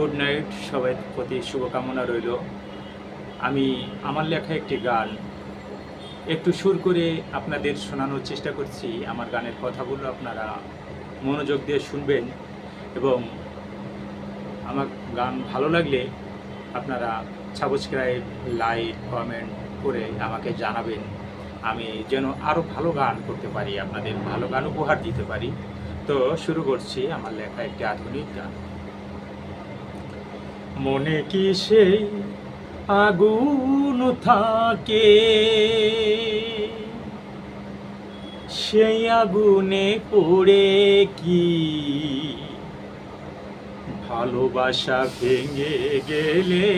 Good night, সবাই প্রতি শুভকামনা রইল। আমি আমার লেখা একটি গান। একটু সুর করে আপনাদের শোনানোর চেষ্টা করছি। আমার গানের কথাগুলো আপনারা মনোযোগ দিয়ে শুনবেন এবং আমার গান ভালো লাগলে আপনারা সাবস্ক্রাইব, লাইক, কমেন্ট করে আমাকে জানাবেন। আমি যেন আরও ভালো গান করতে পারি, আপনাদের ভালো গান উপহার দিতে পারি। তো শুরু করছি আমার লেখা একটি আধুনিক গান। মনে কি সেই আগুন থাকে? সেই আগুনে পড়ে কি? ভালোবাসা ভেঙে গেলে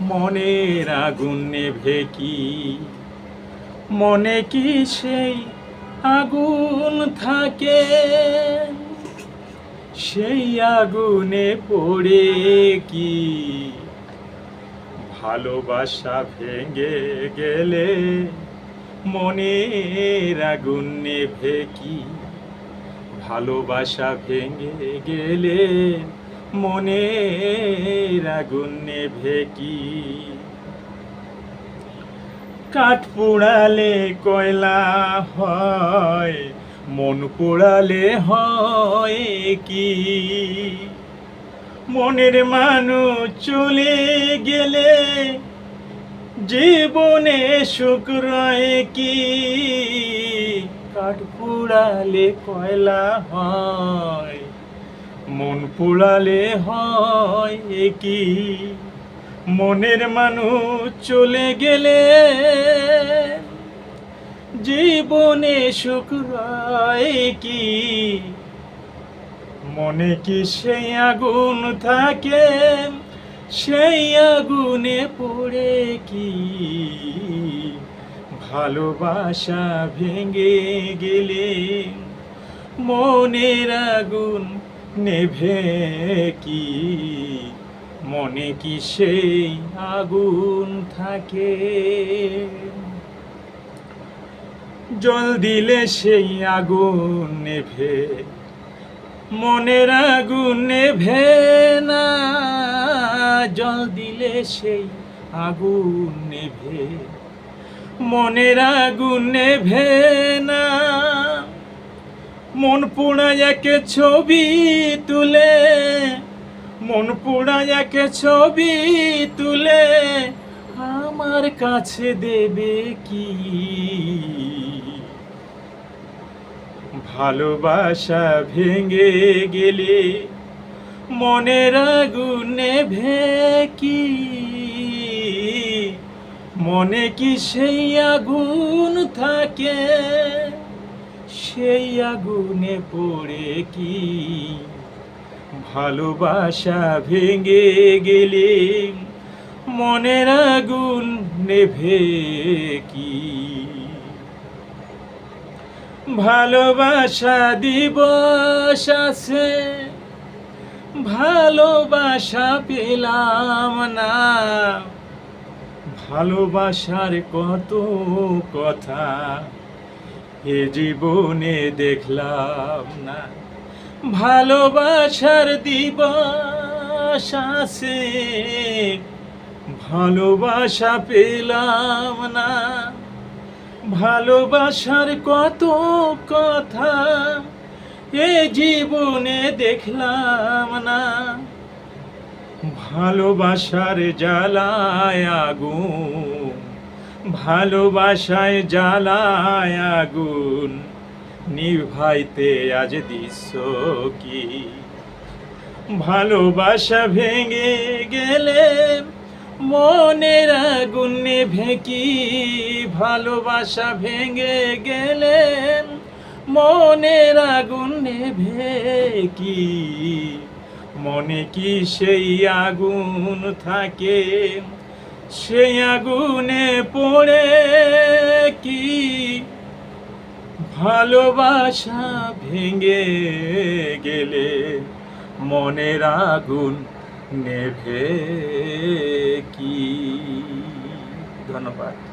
মনের আগুন নেভে কি? মনে কি সেই আগুন থাকে? সেই আগুনে পড়ে কি? ভালোবাসা ভেঙে গেলে মনের আগুন নেভে কি? ভালোবাসা ভেঙে গেলে মনের আগুন নেভে কি? কাঠ পোড়ালে কয়লা হয় মন পোড়ালে হয় কি? মনের মানুষ চলে গেলে জীবনে সুখ রয় কি? কাঠ পোড়ালে কয়লা হয়, মন পোড়ালে হয় কি? মনের মানুষ চলে গেলে জীবনে সুখ রয় কি? মনে কি সেই আগুন থাকে? সেই আগুনে পড়ে কি? ভালোবাসা ভেঙে গেলে মনের আগুন নেভে কি? মনে কি সেই আগুন থাকে? জল দিলে সেই আগুন নেভে, মনের আগুন নেভে না। জল দিলে সেই আগুন নেভে, মনের আগুন নেভে না। মন পোড়ায়াকে ছবি তুলে, মন পোড়ায়াকে ছবি তুলে, আমার কাছে দেবে কি? ভালোবাসা ভেঙে গেলে মনের আগুনে কি মনে কি সেই আগুন থাকে? সেই আগুনে পড়ে কি? ভালোবাসা ভেঙে গেলে মনের আগুন নেভে কি ভালোবাসা দিবস আছে, ভালোবাসা পেলাম না। ভালোবাসার কত কথা এ জীবনে দেখলাম না। ভালোবাসার দিবস আছে, ভালোবাসা পেলাম না। ভালোবাসার কত কথা এ জীবনে দেখলাম না। ভালোবাসার জ্বালায় আগুন, ভালোবাসায় জ্বালায় আগুন, নিভাইতে আজ দৃশ্য কি? ভালোবাসা ভেঙে গেলে মনের আগুন নেভে কি ভালোবাসা ভেঙে গেলে মনের আগুন নেভে কি মনে কি সেই আগুন থাকে, সেই আগুনে পড়ে কি? ভালোবাসা ভেঙে গেলে মনের আগুন নেভে কি? ধন্যবাদ।